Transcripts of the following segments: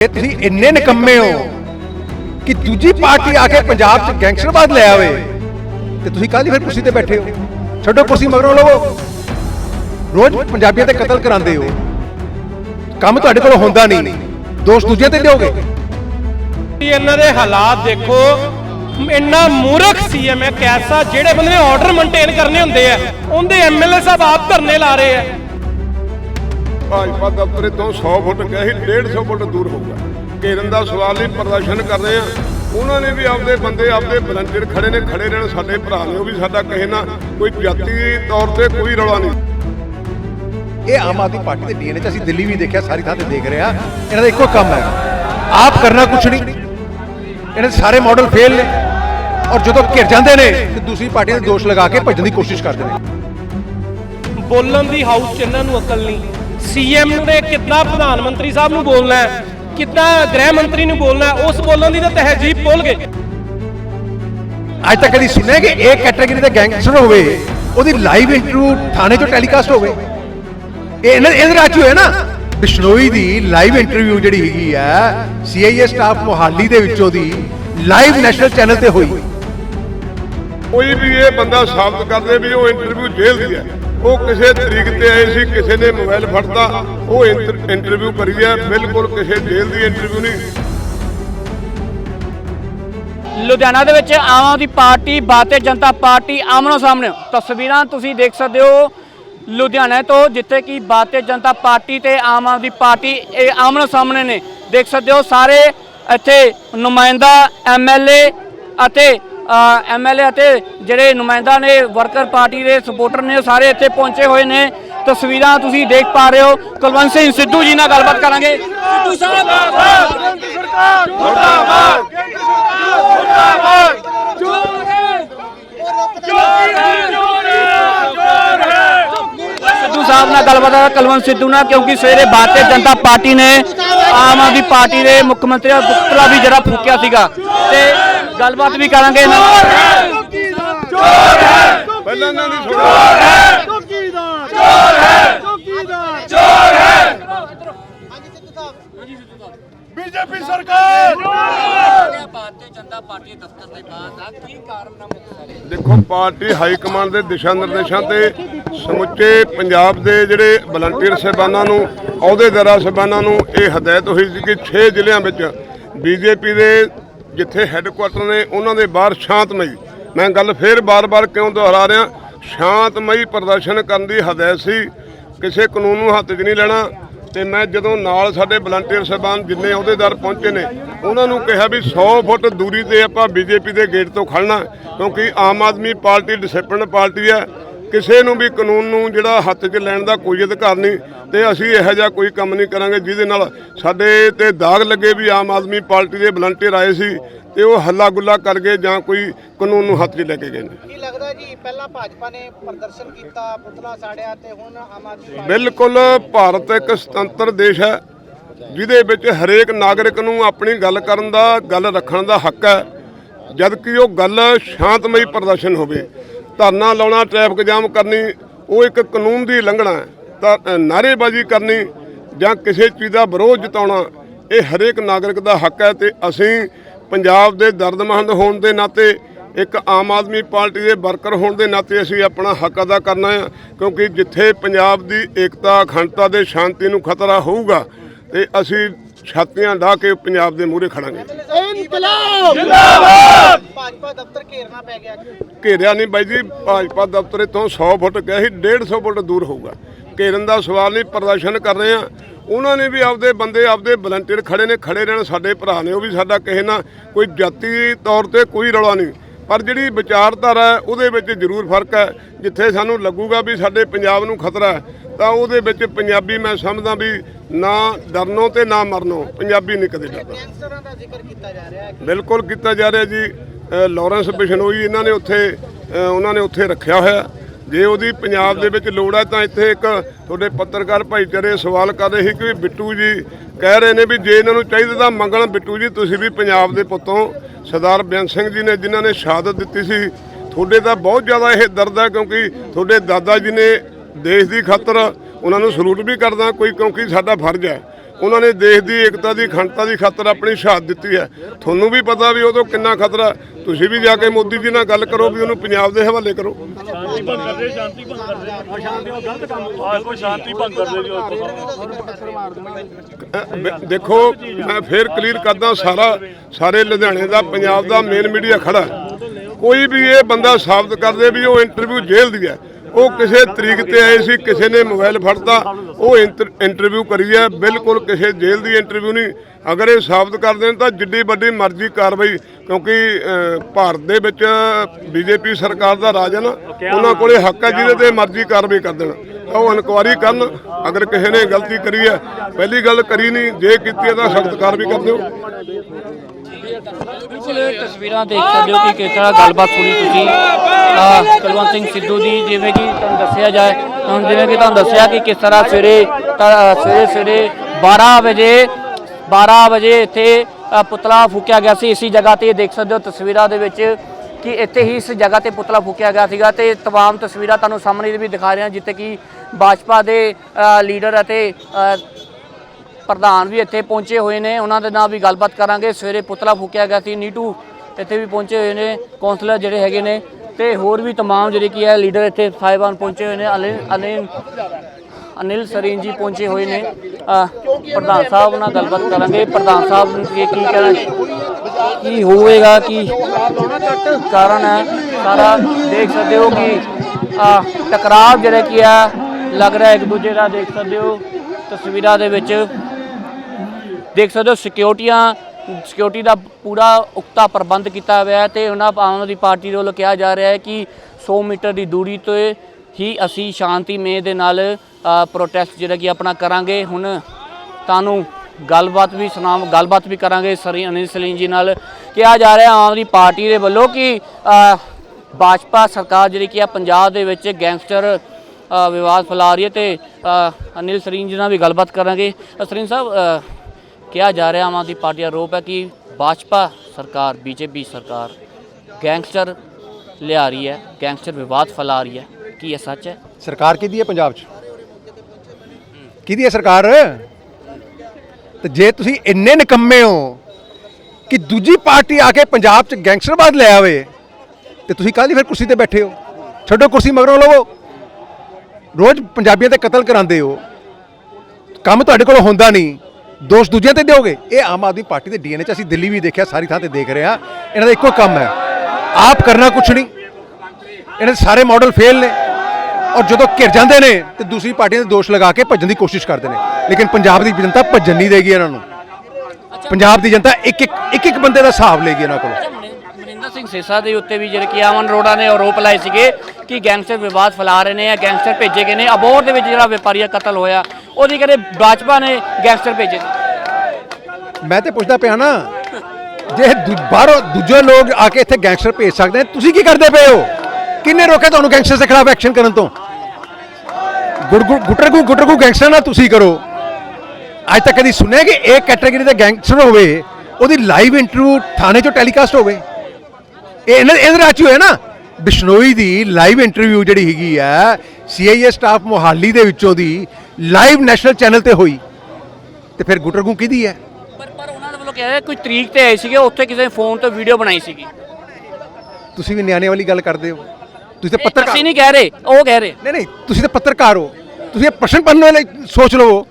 ਇਹ ਤੁਸੀਂ ਇੰਨੇ ਨਿਕੰਮੇ ਹੋ ਕਿ ਦੂਜੀ ਪਾਰਟੀ ਆ ਕੇ ਪੰਜਾਬ 'ਚ ਗੈਂਗਸਟਰਵਾਦ ਲੈ ਆਵੇ। ਤੇ ਤੁਸੀਂ ਕੱਲ੍ਹ ਫਿਰ ਕੁਰਸੀ ਤੇ ਬੈਠੇ ਹੋ। ਛੱਡੋ ਕੁਰਸੀ ਮਗਰੋਂ ਲਵੋ। ਰੋਜ਼ ਪੰਜਾਬੀਆਂ ਤੇ ਕਤਲ ਕਰਾਉਂਦੇ ਹੋ। ਕੰਮ ਤੁਹਾਡੇ ਕੋਲ ਹੁੰਦਾ ਨਹੀਂ। ਦੋਸ਼ ਦੂਜਿਆਂ ਤੇ ਦਿਓਗੇ। ਇਹ ਇਹਨਾਂ ਦੇ ਹਾਲਾਤ ਦੇਖੋ। ਇੰਨਾ ਮੂਰਖ ਸੀਐਮ ਹੈ ਕੈਸਾ ਜਿਹੜੇ ਬੰਦੇ ਨੇ ਆਰਡਰ ਮੇਨਟੇਨ ਕਰਨੇ ਹੁੰਦੇ ਆ, ਉਹਦੇ ਐਮਐਲਏ ਸਾਹਿਬ ਆਪ ਧਰਨੇ ਲਾ ਰਹੇ ਆ। ਭਾਜਪਾ ਦਫ਼ਤਰੇ ਤੋਂ 100 ਫੁੱਟ ਕਹੇ 150 ਫੁੱਟ ਦੂਰ ਹੋਊਗਾ ਘੇਰਨ ਦਾ ਸਵਾਲ ਨਹੀਂ ਪ੍ਰਦਰਸ਼ਨ ਕਰ ਰਹੇ ਆ। ਉਹਨਾਂ ਨੇ ਵੀ ਆਪਦੇ ਬੰਦੇ ਆਪਦੇ ਵਲੰਟੀਅਰ ਖੜੇ ਨੇ ਖੜੇ ਰਹਿਣ ਸਾਡੇ ਭਰਾ ਨੇ ਉਹ ਵੀ ਸਾਡਾ ਕਹੇ ਨਾ ਕੋਈ ਜਾਤੀ ਤੌਰ ਤੇ ਕੋਈ ਰੌਲਾ ਨਹੀਂ। ਇਹ ਆਮ ਆਦਮੀ ਪਾਰਟੀ ਦੇ ਡੀਐਨਏ 'ਚ ਅਸੀਂ ਦਿੱਲੀ ਵੀ ਦੇਖਿਆ ਸਾਰੀ ਥਾਂ ਤੇ ਦੇਖ ਰਹੇ ਆ। ਇਹਨਾਂ ਦਾ ਇੱਕੋ ਕੰਮ ਹੈ। ਆਪ ਕਰਨਾ ਕੁਛ ਨਹੀਂ। ਇਹਨਾਂ ਦੇ ਸਾਰੇ ਮਾਡਲ ਫੇਲ ਨੇ। ਔਰ ਜਦੋਂ ਘਿਰ ਜਾਂਦੇ ਨੇ ਤੇ ਦੂਸਰੀ ਪਾਰਟੀ ਦੇ ਦੋਸ਼ ਲਗਾ ਕੇ ਭੱਜਣ ਦੀ ਕੋਸ਼ਿਸ਼ ਕਰਦੇ ਨੇ। ਬੋਲਣ ਦੀ ਹਾਊਸ 'ਚ ਇਹਨਾਂ ਨੂੰ ਅਕਲ ਨਹੀਂ। ਸੀਐਮ ਨੇ ਕਿੱਦਾਂ ਪ੍ਰਧਾਨ ਮੰਤਰੀ ਸਾਹਿਬ ਨੂੰ ਬੋਲਣਾ ਹੈ? ਕਿੱਦਾਂ ਗ੍ਰਹਿ ਮੰਤਰੀ ਨੂੰ ਬੋਲਣਾ ਉਸ ਬੋਲਣ ਦੀ ਤਾਂ ਤਹਿਜੀਬ ਭੁੱਲ ਗਏ। ਅੱਜ ਤੱਕ ਕਦੀ ਸੁਣਿਆ ਕਿ ਇਹ ਕੈਟਾਗਰੀ ਦੇ ਗੈਂਗਸਟਰ ਹੋਵੇ? ਉਹਦੀ ਲਾਈਵ ਇੰਟਰਵਿਊ ਥਾਣੇ 'ਚੋਂ ਟੈਲੀਕਾਸਟ ਹੋਵੇ? ਇਹ ਇਹਨਾਂ ਇਹਦੇ ਰਾਜ ਹੋਇਆ ਨਾ। ਬਿਸ਼ਨੋਈ ਦੀ ਲਾਈਵ ਇੰਟਰਵਿਊ ਜਿਹੜੀ ਹੈਗੀ ਆ ਸੀਆਈਏ ਸਟਾਫ ਮੋਹਾਲੀ ਦੇ ਵਿੱਚੋਂ ਦੀ ਲਾਈਵ ਨੈਸ਼ਨਲ ਚੈਨਲ ਤੇ ਹੋਈ। ਕੋਈ ਵੀ ਇਹ ਬੰਦਾ ਸਾਬਤ ਕਰਦੇ ਵੀ ਉਹ ਇੰਟਰਵਿਊ ਜੇਲ੍ਹ ਦੀ ਹੈ। ਉਹ ਕਿਸੇ ਤਰੀਕ ਤੇ ਆਏ ਸੀ, ਕਿਸੇ ਨੇ ਮੋਬਾਈਲ ਫੜਦਾ ਉਹ ਇੰਟਰਵਿਊ ਕਰੀ ਹੈ ਬਿਲਕੁਲ ਕਿਸੇ ਜੇਲ੍ਹ ਦੀ ਇੰਟਰਵਿਊ ਨਹੀਂ। ਲੁਧਿਆਣਾ ਦੇ ਵਿੱਚ ਆਮ ਆਦਮੀ ਪਾਰਟੀ ਭਾਰਤੀ ਜਨਤਾ ਪਾਰਟੀ ਆਮਨੋ ਸਾਹਮਣੇ, ਤਸਵੀਰਾਂ ਤੁਸੀਂ ਦੇਖ ਸਕਦੇ ਹੋ ਲੁਧਿਆਣਾ ਤੋਂ, ਜਿੱਥੇ ਕਿ ਭਾਰਤੀ ਜਨਤਾ ਪਾਰਟੀ ਤੇ ਆਮ ਆਦਮੀ ਪਾਰਟੀ, ਇਹ ਆਮਨੋ ਸਾਹਮਣੇ ਨੇ। ਦੇਖ ਸਕਦੇ ਹੋ ਸਾਰੇ ਇੱਥੇ ਨੁਮਾਇੰਦਾ ਐਮਐਲਏ ਅਤੇ ਐਮਐਲਏ ਅਤੇ ਜਿਹੜੇ ਨੁਮਾਇੰਦਾ ਨੇ ਵਰਕਰ ਪਾਰਟੀ ਦੇ ਸਪੋਰਟਰ ਨੇ, ਉਹ ਸਾਰੇ ਇੱਥੇ ਪਹੁੰਚੇ ਹੋਏ ਨੇ। ਤਸਵੀਰਾਂ ਤੁਸੀਂ ਦੇਖ ਪਾ ਰਹੇ ਹੋ। ਕੁਲਵੰਤ ਸਿੰਘ ਸਿੱਧੂ ਜੀ ਨਾਲ ਗੱਲਬਾਤ ਕਰਾਂਗੇ। ਸਿੱਧੂ ਸਾਹਿਬ ਸਿੱਧੂ ਸਾਹਿਬ ਨਾਲ ਗੱਲਬਾਤ ਹੈ ਕਲਵੰਤ ਸਿੱਧੂ ਨਾਲ, ਕਿਉਂਕਿ ਸਵੇਰੇ ਭਾਰਤੀ ਜਨਤਾ ਪਾਰਟੀ ਨੇ, ਆਮ ਆਦਮੀ ਪਾਰਟੀ ਦੇ ਮੁੱਖ ਮੰਤਰੀ ਦਾ ਪੁਤਲਾ ਵੀ ਜਿਹੜਾ ਫੂਕਿਆ ਸੀਗਾ। ਤੇ ਗੱਲਬਾਤ ਵੀ ਕਰਾਂਗੇ ਇਹਨਾਂ ਨਾਲ। ਪਹਿਲਾਂ ਇਹਨਾਂ ਦੀ ਸੁਣੋ। ਭਾਰਤੀ ਜਨਤਾ ਪਾਰਟੀ ਦਫ਼ਤਰ ਦੇ ਬਾਅਦ ਆ ਕੀ ਕਾਰਨ ਦੇਖੋ ਪਾਰਟੀ ਹਾਈ ਕਮਾਂਡ ਦੇ ਦਿਸ਼ਾ ਨਿਰਦੇਸ਼ਾਂ ਤੇ ਸਮੁੱਚੇ ਪੰਜਾਬ ਦੇ ਜਿਹੜੇ ਵਲੰਟੀਅਰ ਸਹਿਬਾਨਾਂ ਨੂੰ ਅਹੁਦੇਦਾਰਾਂ ਸਹਿਬਾਨਾਂ ਨੂੰ ਇਹ ਹਦਾਇਤ ਹੋਈ ਸੀ ਕਿ 6 ਜ਼ਿਲ੍ਹਿਆਂ ਵਿੱਚ ਬੀਜੇਪੀ ਦੇ ਜਿੱਥੇ ਹੈੱਡਕੁਆਟਰ ਨੇ, ਉਹਨਾਂ ਦੇ ਬਾਹਰ ਸ਼ਾਂਤਮਈ। ਮੈਂ ਗੱਲ ਫੇਰ ਬਾਰ-ਬਾਰ ਕਿਉਂ ਦੁਹਰਾ ਰਿਹਾ? ਸ਼ਾਂਤਮਈ ਪ੍ਰਦਰਸ਼ਨ ਕਰਨ ਦੀ ਹਦਾਇਤ ਸੀ। ਕਿਸੇ ਕਾਨੂੰਨ ਨੂੰ ਹੱਥ 'ਚ ਨਹੀਂ ਲੈਣਾ। ਤੇ ਮੈਂ ਜਦੋਂ ਨਾਲ ਸਾਡੇ ਵਲੰਟੀਅਰ ਸਹਿਬਾਨ ਜਿੰਨੇ ਅਹੁਦੇਦਾਰ ਪਹੁੰਚੇ ਨੇ, ਉਹਨਾਂ ਨੂੰ ਕਿਹਾ ਵੀ 100 ਫੁੱਟ ਦੂਰੀ ਤੇ ਆਪਾਂ ਬੀਜੇਪੀ ਦੇ ਗੇਟ ਤੋਂ ਖੜਨਾ ਕਿਉਂਕਿ Aam Aadmi party discipline party ਹੈ। ਕਿਸੇ ਨੂੰ ਵੀ ਕਾਨੂੰਨ ਨੂੰ ਜਿਹੜਾ ਹੱਥ 'ਚ ਲੈਣ ਦਾ ਕੋਈ ਅਧਿਕਾਰ ਨਹੀਂ ਤੇ ਅਸੀਂ ਇਹੋ ਜਿਹਾ ਕੋਈ ਕੰਮ ਨਹੀਂ ਕਰਾਂਗੇ ਜਿਹਦੇ ਨਾਲ ਸਾਡੇ ਤੇ ਦਾਗ ਲੱਗੇ ਵੀ ਆਮ ਆਦਮੀ ਪਾਰਟੀ ਦੇ ਵਲੰਟੀਅਰ ਆਏ ਸੀ ਤੇ ਉਹ ਹੱਲਾ ਗੁੱਲਾ ਕਰ ਗਏ ਜਾਂ ਕੋਈ ਕਾਨੂੰਨ ਨੂੰ ਹੱਥ 'ਚ ਲੈ ਕੇ ਗਏ ਨੇ। ਕੀ ਲੱਗਦਾ ਜੀ ਪਹਿਲਾਂ ਭਾਜਪਾ ਨੇ ਪ੍ਰਦਰਸ਼ਨ ਕੀਤਾ ਪੁਤਲਾ ਸਾੜਿਆ ਤੇ ਹੁਣ ਆਮ ਆਦਮੀ ਪਾਰਟੀ ਬਿਲਕੁਲ ਭਾਰਤ ਇੱਕ ਸੁਤੰਤਰ ਦੇਸ਼ ਹੈ ਜਿਹਦੇ ਵਿੱਚ ਹਰੇਕ ਨਾਗਰਿਕ ਨੂੰ ਆਪਣੀ ਗੱਲ ਕਰਨ ਦਾ ਗੱਲ ਰੱਖਣ ਦਾ ਹੱਕ ਹੈ ਜਦ ਕਿ ਉਹ ਗੱਲ ਸ਼ਾਂਤਮਈ ਪ੍ਰਦਰਸ਼ਨ ਹੋਵੇ। ਧਰਨਾ ਲਾਉਣਾ ਟ੍ਰੈਫਿਕ ਜਾਮ ਕਰਨੀ ਉਹ ਇੱਕ ਕਾਨੂੰਨ ਦੀ ਉਲੰਘਣਾ ਹੈ। ਤਾਂ ਅ, ਨਾਅਰੇਬਾਜ਼ੀ ਕਰਨੀ ਜਾਂ ਕਿਸੇ ਚੀਜ਼ ਦਾ ਵਿਰੋਧ ਜਤਾਉਣਾ ਇਹ ਹਰੇਕ ਨਾਗਰਿਕ ਦਾ ਹੱਕ ਹੈ ਤੇ ਅਸੀਂ ਪੰਜਾਬ ਦੇ ਦਰਦਮੰਦ ਹੋਣ ਦੇ ਨਾਤੇ ਇੱਕ ਆਮ ਆਦਮੀ ਪਾਰਟੀ ਦੇ ਵਰਕਰ ਹੋਣ ਦੇ ਨਾਤੇ ਅਸੀਂ ਆਪਣਾ ਹੱਕ ਅਦਾ ਕਰਨਾ ਹੈ ਕਿਉਂਕਿ ਜਿੱਥੇ ਪੰਜਾਬ ਦੀ ਏਕਤਾ ਅਖੰਡਤਾ ਦੇ ਸ਼ਾਂਤੀ ਨੂੰ ਖਤਰਾ ਹੋਊਗਾ ਤੇ ਅਸੀਂ ਛਾਤੀਆਂ ਢਾ ਕੇ ਪੰਜਾਬ ਦੇ ਮੂਹਰੇ ਖੜਾਂਗੇ। ਭਾਜਪਾ ਦਫ਼ਤਰ ਘੇਰਨਾ ਪੈ ਗਿਆ। ਘੇਰਿਆ ਨਹੀਂ ਬਾਈ ਜੀ ਭਾਜਪਾ ਦਫ਼ਤਰੇ ਤੋਂ 100 ਫੁੱਟ ਕਹੇ 150 ਫੁੱਟ ਦੂਰ ਹੋਊਗਾ। ਘੇਰਨ ਦਾ ਸਵਾਲ ਨਹੀਂ ਪ੍ਰਦਰਸ਼ਨ ਕਰ ਰਹੇ ਆ ਉਹਨਾਂ ਨੇ ਵੀ ਆਪਦੇ ਬੰਦੇ ਆਪਦੇ ਵਲੰਟੀਅਰ ਖੜੇ ਨੇ ਖੜੇ ਰਹਿਣ ਸਾਡੇ ਭਰਾ ਨੇ ਉਹ ਵੀ ਸਾਡਾ ਕਹੇ ਨਾ ਕੋਈ ਜਾਤੀ ਤੌਰ ਤੇ ਕੋਈ ਰੌਲਾ ਨਹੀਂ। ਪਰ ਜਿਹੜੀ ਵਿਚਾਰਧਾਰਾ ਹੈ ਉਹਦੇ ਵਿੱਚ ਜ਼ਰੂਰ ਫ਼ਰਕ ਹੈ ਜਿੱਥੇ ਸਾਨੂੰ ਲੱਗੂਗਾ ਵੀ ਸਾਡੇ ਪੰਜਾਬ ਨੂੰ ਖਤਰਾ ਹੈ। ਤਾਂ ਉਹਦੇ ਵਿੱਚ ਪੰਜਾਬੀ ਮੈਂ ਸਮਝਦਾ ਵੀ ਨਾ ਡਰਨੋਂ ਤੇ ਨਾ ਮਰਨੋਂ ਪੰਜਾਬੀ ਨਹੀਂ ਕਦੇ ਡਰਦਾ। ਗੈਂਗਸਟਰਾਂ ਦਾ ਜ਼ਿਕਰ ਕੀਤਾ ਜਾ ਰਿਹਾ ਹੈ ਬਿਲਕੁਲ ਕੀਤਾ ਜਾ ਰਿਹਾ ਜੀ। ਲਾਰੈਂਸ ਬਿਸ਼ਨੋਈ ਇਹਨਾਂ ਨੇ ਉੱਥੇ ਉਹਨਾਂ ਨੇ ਉੱਥੇ ਰੱਖਿਆ ਹੋਇਆ। ਜੇ ਉਹਦੀ ਪੰਜਾਬ ਦੇ ਵਿੱਚ ਲੋੜ ਹੈ ਤਾਂ ਇੱਥੇ ਇੱਕ ਤੁਹਾਡੇ ਪੱਤਰਕਾਰ ਭਾਈਚਾਰੇ ਸਵਾਲ ਕਰ ਰਹੇ ਸੀ ਕਿ ਬਿੱਟੂ ਜੀ ਕਹਿ ਰਹੇ ਨੇ ਵੀ ਜੇ ਇਹਨਾਂ ਨੂੰ ਚਾਹੀਦਾ ਤਾਂ ਮੰਗਣ ਬਿੱਟੂ ਜੀ ਤੁਸੀਂ ਵੀ ਪੰਜਾਬ ਦੇ ਪੁੱਤੋਂ ਸਰਦਾਰ ਬੇਅੰਤ ਸਿੰਘ ਜੀ ਨੇ ਜਿਨ੍ਹਾਂ ਨੇ ਸ਼ਹਾਦਤ ਦਿੱਤੀ ਸੀ ਤੁਹਾਡੇ ਤਾਂ ਬਹੁਤ ਜ਼ਿਆਦਾ ਇਹ ਦਰਦ ਹੈ ਕਿਉਂਕਿ ਤੁਹਾਡੇ ਦਾਦਾ ਜੀ ਨੇ ਦੇਸ਼ ਦੀ ਖਾਤਰ ਉਹਨਾਂ ਨੂੰ ਸਲੂਟ ਵੀ ਕਰਦਾ ਕੋਈ ਕਿਉਂਕਿ ਸਾਡਾ ਫਰਜ਼ ਹੈ। ਉਹਨਾਂ ਨੇ ਦੇਸ਼ ਦੀ ਏਕਤਾ ਦੀ, ਅਖੰਡਤਾ ਦੀ ਖਾਤਰ ਆਪਣੀ ਸ਼ਹਾਦਤ ਦਿੱਤੀ ਹੈ। ਤੁਹਾਨੂੰ ਵੀ ਪਤਾ ਵੀ ਉਦੋਂ ਕਿੰਨਾ ਖਤਰਾ ਤੁਸੀਂ ਵੀ ਜਾ ਕੇ ਮੋਦੀ ਜੀ ਨਾਲ ਗੱਲ ਕਰੋ ਵੀ ਉਹਨੂੰ ਪੰਜਾਬ ਦੇ ਹਵਾਲੇ ਕਰੋ। ਸ਼ਾਂਤੀ ਭੰਗ ਕਰਦੇ ਸ਼ਾਂਤੀ ਭੰਗ ਕਰਦੇ ਸ਼ਾਂਤੀ ਉਹ ਗਲਤ ਕੰਮ ਆ ਕੋਈ ਸ਼ਾਂਤੀ ਭੰਗ ਕਰਦੇ ਜੀ ਦੇਖੋ, ਮੈਂ ਫੇਰ ਕਲੀਅਰ ਕਰਦਾ ਸਾਰਾ, ਸਾਰੇ ਲੁਧਿਆਣੇ ਦਾ, ਪੰਜਾਬ ਦਾ ਮੇਨ ਮੀਡੀਆ ਖੜਾ ਕੋਈ ਵੀ ਇਹ ਬੰਦਾ ਸਾਬਤ ਕਰਦੇ ਵੀ ਉਹ ਇੰਟਰਵਿਊ ਜੇਲ੍ਹ ਦੀ ਹੈ। ਉਹ ਕਿਸੇ ਤਰੀਕ ਤੇ ਆਏ ਸੀ, ਕਿਸੇ ਨੇ ਮੋਬਾਈਲ ਫੜਤਾ, ਉਹ ਇੰਟਰਵਿਊ ਕਰੀ ਹੈ ਬਿਲਕੁਲ ਕਿਸੇ ਜੇਲ੍ਹ ਦੀ ਇੰਟਰਵਿਊ ਨਹੀਂ। ਅਗਰ ਇਹ ਸਾਬਤ ਕਰ ਦੇਣ ਤਾਂ ਜਿੱਡੀ ਵੱਡੀ ਮਰਜ਼ੀ ਕਾਰਵਾਈ, ਕਿਉਂਕਿ ਭਾਰਤ ਦੇ ਵਿੱਚ ਬੀਜੇਪੀ ਸਰਕਾਰ ਦਾ ਰਾਜ ਹੈ ਨਾ, ਉਹਨਾਂ ਕੋਲੇ ਹੱਕ ਹੈ ਜਿਹਦੇ ਤੇ ਮਰਜ਼ੀ ਕਾਰਵਾਈ ਕਰ ਦੇਣ। ਤਾਂ ਉਹ ਇਨਕੁਆਰੀ ਕਰਨ, ਅਗਰ ਕਿਸੇ ਨੇ ਗਲਤੀ ਕਰੀ ਹੈ। ਪਹਿਲੀ ਗੱਲ ਕਰੀ ਨਹੀਂ, ਜੇ ਕੀਤੀ ਹੈ ਤਾਂ ਸਖਤ ਕਾਰਵਾਈ ਕਰ ਦਿਓ। ਬਿਲਕੁਲ ਇਹ ਤਸਵੀਰਾਂ ਦੇਖ ਸਕਦੇ ਹੋ ਕਿ ਕਿਸ ਤਰ੍ਹਾਂ ਗੱਲਬਾਤ ਸੁਣੀ ਤੁਸੀਂ ਅਹ ਕੁਲਵੰਤ ਸਿੰਘ ਸਿੱਧੂ ਦੀ ਜਿਵੇਂ ਕਿ ਤੁਹਾਨੂੰ ਦੱਸਿਆ ਜਾਏ ਹੁਣ ਜਿਵੇਂ ਕਿ ਤੁਹਾਨੂੰ ਦੱਸਿਆ ਕਿ ਕਿਸ ਤਰ੍ਹਾਂ ਸਵੇਰੇ ਤਾਂ ਸਵੇਰੇ ਸਵੇਰੇ 12 ਵਜੇ 12 ਵਜੇ ਇੱਥੇ ਅਹ ਪੁਤਲਾ ਫੂਕਿਆ ਗਿਆ ਸੀ ਇਸੀ ਜਗ੍ਹਾ ਤੇ ਇਹ ਦੇਖ ਸਕਦੇ ਹੋ ਤਸਵੀਰਾਂ ਦੇ ਵਿੱਚ ਕਿ ਇੱਥੇ ਹੀ ਇਸ ਜਗ੍ਹਾ ਤੇ ਪੁਤਲਾ ਫੂਕਿਆ ਗਿਆ ਸੀਗਾ ਤੇ तमाम ਤਸਵੀਰਾਂ ਤੁਹਾਨੂੰ ਸਾਹਮਣੇ ਵੀ ਦਿਖਾ ਰਹੇ ਹਾਂ ਜਿੱਥੇ ਕਿ ਭਾਜਪਾ ਦੇ ਅਹ ਲੀਡਰ ਅਤੇ ਅਹ ਪ੍ਰਧਾਨ ਵੀ ਇੱਥੇ ਪਹੁੰਚੇ ਹੋਏ ਨੇ ਉਹਨਾਂ ਦੇ ਨਾਲ ਵੀ ਗੱਲਬਾਤ ਕਰਾਂਗੇ ਸਵੇਰੇ ਪੁਤਲਾ ਫੂਕਿਆ ਗਿਆ ਸੀ ਨੀਟੂ ਇੱਥੇ ਵੀ ਪਹੁੰਚੇ ਹੋਏ ਨੇ ਕੌਂਸਲਰ ਜਿਹੜੇ ਹੈਗੇ ਨੇ ਤੇ ਹੋਰ ਵੀ तमाम ਜਿਹੜੇ ਕੀ ਹੈ ਲੀਡਰ ਇੱਥੇ ਸਾਹਿਬਾਨ ਪਹੁੰਚੇ ਹੋਏ ਨੇ ਅਨਿਲ ਅਨਿਲ ਅਨਿਲ ਸਰੀਨ ਜੀ ਪਹੁੰਚੇ ਹੋਏ ਨੇ ਅਹ ਪ੍ਰਧਾਨ ਸਾਹਿਬ ਨਾਲ ਗੱਲਬਾਤ ਕਰਾਂਗੇ ਪ੍ਰਧਾਨ ਸਾਹਿਬ ਨੂੰ ਕੀ ਕੀ ਕਹਿਣਾ ਕੀ ਹੋਵੇਗਾ ਕੀ ਕਾਰਨ ਹੈ ਸਾਰਾ ਦੇਖ ਸਕਦੇ ਹੋ ਕਿ ਆ ਟਕਰਾਵ ਜਿਹੜਾ ਕੀ ਆ ਲੱਗ ਰਿਹਾ ਇੱਕ ਦੂਜੇ ਦਾ ਦੇਖ ਸਕਦੇ ਹੋ ਤਸਵੀਰਾਂ ਦੇ ਵਿੱਚ ਦੇਖ ਸਕਦੇ ਹੋ ਸਿਕਿਉਰਟੀਆਂ ਸਿਕਿਉਰਿਟੀ ਦਾ ਪੂਰਾ ਉਕਤਾ ਪ੍ਰਬੰਧ ਕੀਤਾ ਹੋਇਆ ਹੈ ਤੇ ਉਹਨਾਂ, ਆਮ ਆਦਮੀ ਪਾਰਟੀ ਦੇ ਵੱਲੋਂ ਕਿਹਾ ਜਾ ਰਿਹਾ ਹੈ ਕਿ 100 ਮੀਟਰ ਦੀ ਦੂਰੀ ਤੋਂ ਹੀ ਅਸੀਂ ਸ਼ਾਂਤੀ ਸ਼ਾਂਤੀਮਈ ਦੇ ਨਾਲ ਪ੍ਰੋਟੈਸਟ ਜਿਹੜਾ ਕਿ ਆਪਣਾ ਕਰਾਂਗੇ। ਹੁਣ ਤੁਹਾਨੂੰ ਗੱਲਬਾਤ ਵੀ ਸੁਣਾਵਾਂ, ਗੱਲਬਾਤ ਵੀ ਕਰਾਂਗੇ ਸਰੀ ਅਨਿਲ ਸਲੀਨ ਜੀ ਨਾਲ। ਕਿਹਾ ਜਾ ਰਿਹਾ ਆਮ ਆਦਮੀ ਪਾਰਟੀ ਦੇ ਵੱਲੋਂ ਕਿ ਭਾਜਪਾ ਸਰਕਾਰ ਜਿਹੜੀ ਕਿ ਆ ਪੰਜਾਬ ਦੇ ਵਿੱਚ ਗੈਂਗਸਟਰ ਵਿਵਾਦ ਫੈਲਾ ਰਹੀ ਹੈ ਤੇ ਅਨਿਲ ਸਰੀਨ ਜੀ ਨਾਲ ਵੀ ਗੱਲਬਾਤ ਕਰਾਂਗੇ। ਸਰੀਨ ਸਾਹਿਬ ਕਿਹਾ ਜਾ ਰਿਹਾ ਆਮ ਆਦਮੀ ਪਾਰਟੀ ਦਾ ਆਰੋਪ ਹੈ ਕਿ ਭਾਜਪਾ ਸਰਕਾਰ, ਬੀਜੇਪੀ ਸਰਕਾਰ ਗੈਂਗਸਟਰ ਲਿਆ ਰਹੀ ਹੈ, ਗੈਂਗਸਟਰ ਵਿਵਾਦ ਫੈਲਾ ਰਹੀ ਹੈ। ਕੀ ਇਹ ਸੱਚ ਹੈ? ਸਰਕਾਰ ਕਿਹਦੀ ਹੈ ਪੰਜਾਬ 'ਚ? ਕਿਹਦੀ ਹੈ ਸਰਕਾਰ? ਤੇ ਜੇ ਤੁਸੀਂ ਇੰਨੇ ਨਿਕੰਮੇ ਹੋ ਕਿ ਦੂਜੀ ਪਾਰਟੀ ਆ ਕੇ ਪੰਜਾਬ 'ਚ ਗੈਂਗਸਟਰਵਾਦ ਲੈ ਆਵੇ, ਤੇ ਤੁਸੀਂ ਕਾਹਦੀ ਫਿਰ ਕੁਰਸੀ ਤੇ ਬੈਠੇ ਹੋ। ਛੱਡੋ ਕੁਰਸੀ ਮਗਰੋਂ ਲਵੋ। ਰੋਜ਼ ਪੰਜਾਬੀਆਂ ਤੇ ਕਤਲ ਕਰਾਉਂਦੇ ਹੋ। ਕੰਮ ਤੁਹਾਡੇ ਕੋਲ ਹੁੰਦਾ ਨਹੀਂ। ਦੋਸ਼ ਦੂਜਿਆਂ ਤੇ ਦਿਓਗੇ? ਇਹ ਆਮ ਆਦਮੀ ਪਾਰਟੀ ਦੇ ਡੀਐਨਏ 'ਚ ਅਸੀਂ ਦਿੱਲੀ ਵੀ ਦੇਖਿਆ ਸਾਰੀ ਥਾਂ ਤੇ ਦੇਖ ਰਹੇ ਹਾਂ। ਇਹਨਾਂ ਦਾ ਇੱਕੋ ਕੰਮ ਹੈ। ਆਪ ਕਰਨਾ ਕੁਛ ਨਹੀਂ। ਇਹਨਾਂ ਦੇ ਸਾਰੇ ਮਾਡਲ ਫੇਲ ਨੇ। ਔਰ ਜਦੋਂ ਘਿਰ ਜਾਂਦੇ ਨੇ ਤੇ ਦੂਸਰੀ ਪਾਰਟੀਆਂ ਦੇ ਦੋਸ਼ ਲਗਾ ਕੇ ਭੱਜਣ ਦੀ ਕੋਸ਼ਿਸ਼ ਕਰਦੇ ਨੇ। ਲੇਕਿਨ ਪੰਜਾਬ ਦੀ ਜਨਤਾ ਭੱਜਣ ਨਹੀਂ ਦੇਗੀ ਇਹਨਾਂ ਨੂੰ। ਪੰਜਾਬ ਦੀ ਜਨਤਾ ਇੱਕ ਇੱਕ ਇੱਕ ਇੱਕ ਬੰਦੇ ਦਾ ਹਿਸਾਬ ਲੇਗੀ ਇਹਨਾਂ ਕੋਲੋਂ। ਸਿੰਘ ਸੇਸਾ ਦੇ ਉੱਤੇ ਵੀ ਜਿਹੜੇ ਕਿ ਅਮਨ ਰੋੜਾ ਨੇ ਆਰੋਪ ਲਾਏ ਸੀਗੇ ਕਿ ਗੈਂਗਸਟਰ ਵਿਵਾਦ ਫੈਲਾ ਰਹੇ ਨੇ ਜਾਂ ਗੈਂਗਸਟਰ ਭੇਜੇ ਗਏ ਨੇ। ਅਬੋਹਰ ਦੇ ਵਿੱਚ ਜਿਹੜਾ ਵਪਾਰੀ ਦਾ ਕਤਲ ਹੋਇਆ, ਉਹਦੀ ਕਹਿੰਦੇ ਭਾਜਪਾ ਨੇ ਗੈਂਗਸਟਰ ਭੇਜੇ ਮੈਂ ਤੇ ਪੁੱਛਦਾ ਪਿਆ ਨਾ, ਜੇ ਬਾਹਰੋਂ ਦੂਜੇ ਲੋਕ ਆ ਕੇ ਇੱਥੇ ਗੈਂਗਸਟਰ ਭੇਜ ਸਕਦੇ ਨੇ, ਤੁਸੀਂ ਕੀ ਕਰਦੇ ਪਏ ਹੋ? ਕਿੰਨੇ ਰੋਕਿਆ ਤੁਹਾਨੂੰ ਗੈਂਗਸਟਰ ਦੇ ਖਿਲਾਫ ਐਕਸ਼ਨ ਕਰਨ ਤੋਂ? ਗੁੜਗੁ, ਗੁਟਰਗੂ ਗੁਟਰਗੂ ਗੈਂਗਸਟਰ ਨਾਲ ਤੁਸੀਂ ਕਰੋ। ਅੱਜ ਤੱਕ ਕਦੀ ਸੁਣਿਆ ਕਿ ਇਹ ਕੈਟਾਗਰੀ ਦਾ ਗੈਂਗਸਟਰ ਹੋਵੇ, ਉਹਦੀ ਲਾਈਵ ਇੰਟਰਵਿਊ ਥਾਣੇ 'ਚੋਂ ਟੈਲੀਕਾਸਟ ਹੋਵੇ? ਇਹ ਇਹਨਾਂ ਇਹਦੇ ਰਾਹ 'ਚ ਹੀ ਹੋਇਆ ਨਾ। ਬਿਸ਼ਨੋਈ ਦੀ ਲਾਈਵ ਇੰਟਰਵਿਊ ਜਿਹੜੀ ਹੈਗੀ ਆ ਸੀਆਈਏ ਸਟਾਫ ਮੋਹਾਲੀ ਦੇ ਵਿੱਚੋਂ ਦੀ ਲਾਈਵ ਨੈਸ਼ਨਲ ਚੈਨਲ ਤੇ ਹੋਈ। ਤੇ ਫਿਰ ਗੁਟਰਗੂ ਕਿਹਦੀ ਹੈ? ਪਰ ਪਰ ਉਹਨਾਂ ਦੇ ਵੱਲੋਂ ਕਿਹਾ ਕੋਈ ਤਰੀਕ ਤੇ ਆਏ ਸੀਗੇ ਉੱਥੇ ਕਿਸੇ ਨੇ ਫੋਨ ਤੋਂ ਵੀਡੀਓ ਬਣਾਈ ਸੀਗੀ। ਤੁਸੀਂ ਵੀ ਨਿਆਣੇ ਵਾਲੀ ਗੱਲ ਕਰਦੇ ਹੋ। ਤੁਸੀਂ ਤਾਂ ਪੱਤਰਕਾਰ ਅਸੀਂ ਨਹੀਂ ਕਹਿ ਰਹੇ ਉਹ ਕਹਿ ਰਹੇ। ਨਹੀਂ ਨਹੀਂ ਤੁਸੀਂ ਤਾਂ ਪੱਤਰਕਾਰ ਹੋ। ਤੁਸੀਂ ਇਹ ਪ੍ਰਸ਼ਨ ਪੜਨ ਵੇਲੇ ਸੋਚ ਲਵੋ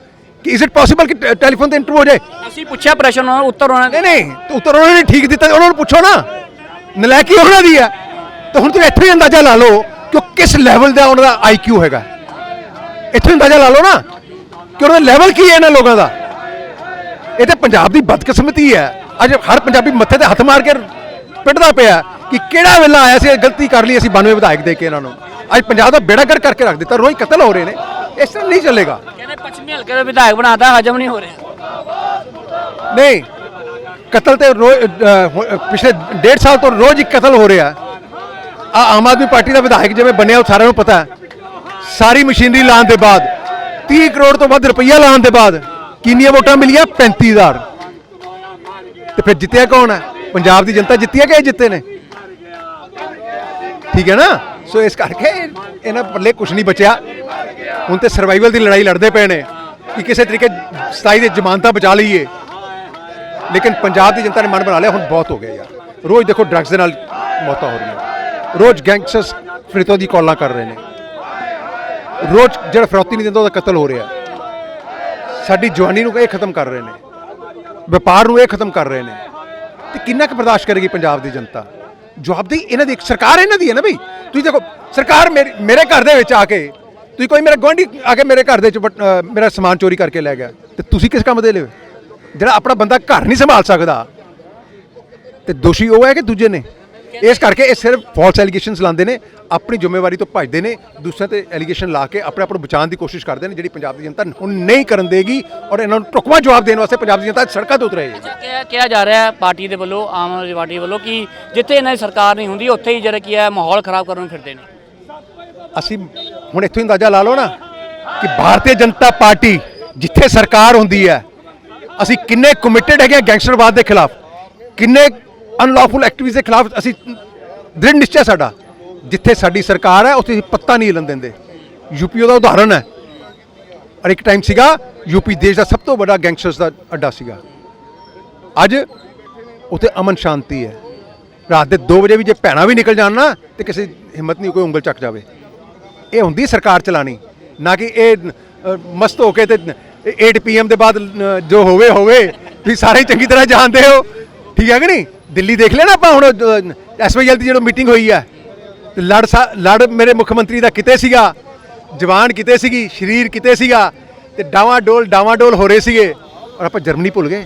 ਕਿ ਇਜ਼ ਇਟ ਪੋਸੀਬਲ ਕਿ ਟੈਲੀਫੋਨ ਤੇ ਇੰਟਰਵਿਊ ਹੋ ਜਾਏ? ਅਸੀਂ ਪੁੱਛਿਆ ਪ੍ਰਸ਼ਨ ਉਹਨਾਂ ਨੂੰ ਉੱਤਰ ਉਹਨਾਂ ਨਹੀਂ ਨੇ ਨਹੀਂ ਤੇ ਉੱਤਰ ਉਹਨਾਂ ਨੇ ਠੀਕ ਦਿੱਤਾ ਉਹਨਾਂ ਨੂੰ ਪੁੱਛੋ ਨਾ। ਨਲਾਇਕੀ ਉਹਨਾਂ ਦੀ ਹੈ। ਤਾਂ ਹੁਣ ਤੁਸੀਂ ਇੱਥੋਂ ਹੀ ਅੰਦਾਜ਼ਾ ਲਾ ਲਓ ਕਿ ਉਹ ਕਿਸ ਲੈਵਲ ਦਾ ਉਹਨਾਂ ਦਾ ਆਈਕਿਊ ਹੈਗਾ। ਇੱਥੋਂ ਅੰਦਾਜ਼ਾ ਲਾ ਲਓ ਨਾ ਕਿ ਉਹਨਾਂ ਦਾ ਲੈਵਲ ਕੀ ਹੈ ਇਹਨਾਂ ਲੋਕਾਂ ਦਾ। ਇਹ ਤੇ ਪੰਜਾਬ ਦੀ ਬਦਕਿਸਮਤੀ ਹੈ। ਅੱਜ ਹਰ ਪੰਜਾਬੀ ਮੱਥੇ ਤੇ ਹੱਥ ਮਾਰ ਕੇ ਪਿੱਟਦਾ ਪਿਆ ਕਿ ਕਿਹੜਾ ਵੇਲਾ ਆਇਆ ਸੀ ਇਹ ਗਲਤੀ ਕਰ ਲਈ ਅਸੀਂ 92 ਵਿਧਾਇਕ ਦੇ ਕੇ ਇਹਨਾਂ ਨੂੰ। ਅੱਜ ਪੰਜਾਬ ਦਾ ਬੇੜਾ ਗਰ ਕਰਕੇ ਰੱਖ ਦਿੱਤਾ ਰੋਜ਼ ਕਤਲ ਹੋ ਰਹੇ ਨੇ। ਇਸ ਤਰ੍ਹਾਂ ਨਹੀਂ ਚੱਲੇਗਾ। ਕਹਿੰਦੇ ਪੱਛਮੀ ਹਲਕੇ ਦੇ ਵਿਧਾਇਕ ਬਣਾਦਾ ਹਜਮ ਨਹੀਂ ਹੋ ਰਿਹਾ। ਨਹੀਂ। ਕਤਲ ਤੇ ਰੋਜ਼ ਪਿਛਲੇ ਡੇਢ ਸਾਲ ਤੋਂ ਰੋਜ਼ ਹੀ ਕਤਲ ਹੋ ਰਿਹਾ। ਆ ਆਮ ਆਦਮੀ ਪਾਰਟੀ ਦਾ ਵਿਧਾਇਕ ਜਿਵੇਂ ਬਣਿਆ, ਉਹ ਸਾਰਿਆਂ ਨੂੰ ਪਤਾ ਸਾਰੀ ਮਸ਼ੀਨਰੀ ਲਾਉਣ ਦੇ ਬਾਅਦ 30 ਕਰੋੜ ਤੋਂ ਵੱਧ ਰੁਪਈਆ ਲਾਉਣ ਦੇ ਬਾਅਦ ਕਿੰਨੀਆਂ ਵੋਟਾਂ ਮਿਲੀਆਂ? 35000 ਤੇ ਫਿਰ ਜਿੱਤਿਆ ਕੌਣ ਹੈ? ਪੰਜਾਬ ਦੀ ਜਨਤਾ ਜਿੱਤੀ ਹੈ ਕਿ ਇਹ ਜਿੱਤੇ ਨੇ? ਠੀਕ ਹੈ ਨਾ? ਸੋ ਇਸ ਕਰਕੇ ਇਹਨਾਂ ਪੱਲੇ ਕੁਝ ਨਹੀਂ ਬਚਿਆ। ਹੁਣ ਤੇ ਸਰਵਾਈਵਲ ਦੀ ਲੜਾਈ ਲੜਦੇ ਪਏ ਨੇ। ਕਿ ਕਿਸੇ ਤਰੀਕੇ 27 ਦੇ ਜ਼ਮਾਨਤਾਂ ਬਚਾ ਲਈਏ। ਲੇਕਿਨ ਪੰਜਾਬ ਦੀ ਜਨਤਾ ਨੇ ਮਨ ਬਣਾ ਲਿਆ, ਹੁਣ ਬਹੁਤ ਹੋ ਗਿਆ ਯਾਰ। ਰੋਜ਼ ਦੇਖੋ ਡਰੱਗਸ ਦੇ ਨਾਲ ਮੌਤਾਂ ਹੋ ਰਹੀਆਂ। ਰੋਜ਼ ਗੈਂਗਸਟਰਸ ਫਰਿਤੋਂ ਦੀ ਕਾਲਾਂ ਕਰ ਰਹੇ ਨੇ। ਰੋਜ਼ ਜਿਹੜਾ ਫਰੌਤੀ ਨਹੀਂ ਦਿੰਦਾ, ਉਹਦਾ ਕਤਲ ਹੋ ਰਿਹਾ। ਸਾਡੀ ਜਵਾਨੀ ਨੂੰ ਇਹ ਖਤਮ ਕਰ ਰਹੇ ਨੇ। ਵਪਾਰ ਨੂੰ ਇਹ ਖਤਮ ਕਰ ਰਹੇ ਨੇ। ਤੇ ਕਿੰਨਾ ਕੁ ਬਰਦਾਸ਼ਤ ਕਰੇਗੀ ਪੰਜਾਬ ਦੀ ਜਨਤਾ? ਜਵਾਬਦੇਹੀ ਇਹਨਾਂ ਦੀ ਸਰਕਾਰ ਇਹਨਾਂ ਦੀ ਹੈ ਨਾ ਬਈ। ਤੁਸੀਂ ਦੇਖੋ, ਸਰਕਾਰ ਮੇਰੇ ਮੇਰੇ ਘਰ ਦੇ ਵਿੱਚ ਆ ਕੇ, ਤੁਸੀਂ ਕੋਈ ਮੇਰਾ ਗੁਆਂਢੀ ਆ ਕੇ ਮੇਰੇ ਘਰ ਦੇ ਵਿੱਚ ਵਟ- ਮੇਰਾ ਸਮਾਨ ਚੋਰੀ ਕਰਕੇ ਲੈ ਗਿਆ। ਤੇ ਤੁਸੀਂ ਕਿਸ ਕੰਮ ਦੇ ਲਿਓ ਜਿਹੜਾ ਆਪਣਾ ਬੰਦਾ ਘਰ ਨਹੀਂ ਸੰਭਾਲ ਸਕਦਾ। ਤੇ ਦੋਸ਼ੀ ਉਹ ਹੈ ਕਿ ਦੂਜੇ ਨੇ। ਇਸ ਕਰਕੇ ਇਹ ਸਿਰਫ ਫਾਲਸ ਐਲੀਗੇਸ਼ਨਸ ਲਾਉਂਦੇ ਨੇ ਆਪਣੀ ਜ਼ਿੰਮੇਵਾਰੀ ਤੋਂ ਭੱਜਦੇ ਨੇ ਦੂਸਰਿਆਂ ਤੇ ਐਲੀਗੇਸ਼ਨ ਲਾ ਕੇ ਆਪਣੇ ਆਪ ਨੂੰ ਬਚਾਉਣ ਦੀ ਕੋਸ਼ਿਸ਼ ਕਰਦੇ ਨੇ ਜਿਹੜੀ ਪੰਜਾਬ ਦੀ ਜਨਤਾ ਹੁਣ ਨਹੀਂ ਕਰਨ ਦੇਗੀ ਔਰ ਇਹਨਾਂ ਨੂੰ ਟੁਕਮਾ ਜਵਾਬ ਦੇਣ ਵਾਸਤੇ ਪੰਜਾਬ ਦੀ ਜਨਤਾ ਸੜਕਾਂ ਤੇ ਉਤਰੇਗੀ ਕਿਹਾ ਕਿਹਾ ਜਾ ਰਿਹਾ ਹੈ ਪਾਰਟੀ ਦੇ ਵੱਲੋਂ ਆਮ ਆਦਮੀ ਪਾਰਟੀ ਵੱਲੋਂ ਕਿ ਜਿੱਥੇ ਇਹਨਾਂ ਦੀ ਸਰਕਾਰ ਨਹੀਂ ਹੁੰਦੀ ਉੱਥੇ ਹੀ ਜਿਹੜਾ ਕੀ ਹੈ ਮਾਹੌਲ ਖਰਾਬ ਕਰਨ ਨੂੰ ਫਿਰਦੇ ਨੇ। ਅਸੀਂ ਹੁਣ ਇੱਥੋਂ ਹੀ ਅੰਦਾਜ਼ਾ ਲਾ ਲਓ ਨਾ ਕਿ ਭਾਰਤੀ ਜਨਤਾ ਪਾਰਟੀ ਜਿੱਥੇ ਸਰਕਾਰ ਹੁੰਦੀ ਹੈ ਅਸੀਂ ਕਿੰਨੇ ਕਮਿਟਿਡ ਹੈਗੇ ਹਾਂ ਗੈਂਗਸਟਰਵਾਦ ਦੇ ਖਿਲਾਫ? ਕਿੰਨੇ ਅਨਲੌਫੁਲ ਐਕਟੀਵਿਟੀਜ਼ ਦੇ ਖਿਲਾਫ ਅਸੀਂ ਦ੍ਰਿੜ ਨਿਸ਼ਚੈ ਸਾਡਾ? ਜਿੱਥੇ ਸਾਡੀ ਸਰਕਾਰ ਹੈ, ਉੱਥੇ ਅਸੀਂ ਪੱਤਾ ਨਹੀਂ ਹਿੱਲਣ ਦਿੰਦੇ। ਯੂਪੀ ਉਹਦਾ ਉਦਾਹਰਣ ਹੈ। ਔਰ ਇੱਕ ਟਾਈਮ ਸੀਗਾ ਯੂਪੀ ਦੇਸ਼ ਦਾ ਸਭ ਤੋਂ ਵੱਡਾ ਗੈਂਗਸਟਰਸ ਦਾ ਅੱਡਾ ਸੀਗਾ। ਅੱਜ ਉੱਥੇ ਅਮਨ ਸ਼ਾਂਤੀ ਹੈ। ਰਾਤ ਦੇ 2 ਵਜੇ ਵੀ ਜੇ ਭੈਣਾਂ ਵੀ ਨਿਕਲ ਜਾਣ ਨਾ, ਤੇ ਕਿਸੇ ਹਿੰਮਤ ਨਹੀਂ, ਕੋਈ ਉਂਗਲ ਚੱਕ ਜਾਵੇ। ਇਹ ਹੁੰਦੀ ਸਰਕਾਰ ਚਲਾਣੀ। ਨਾ ਕਿ ਇਹ ਮਸਤ ਹੋ ਕੇ ਤੇ 8 ਪੀਐਮ ਦੇ ਬਾਅਦ ਅ, ਜੋ ਹੋਵੇ ਹੋਵੇ। ਤੁਸੀਂ ਸਾਰੇ ਚੰਗੀ ਤਰ੍ਹਾਂ ਜਾਣਦੇ ਹੋ। ਠੀਕ ਹੈ ਕਿ ਨਹੀਂ? ਦਿੱਲੀ ਦੇਖ ਲਿਆ ਨਾ ਆਪਾਂ ਹੁਣ ਐਸਵਾਈਐਲ ਦੀ ਜਦੋਂ ਮੀਟਿੰਗ ਹੋਈ ਹੈ ਤੇ ਲੜ ਸਾ- ਲੜ ਮੇਰੇ ਮੁੱਖ ਮੰਤਰੀ ਦਾ ਕਿਤੇ ਸੀਗਾ? ਜਵਾਨ ਕਿਤੇ ਸੀਗੀ? ਸ਼ਰੀਰ ਕਿਤੇ ਸੀਗਾ? ਤੇ ਡਾਵਾਂ ਡੋਲ ਡਾਵਾਂ ਡੋਲ ਹੋ ਰਹੇ ਸੀਗੇ। ਔਰ ਆਪਾਂ ਜਰਮਨੀ ਭੁੱਲ ਗਏ।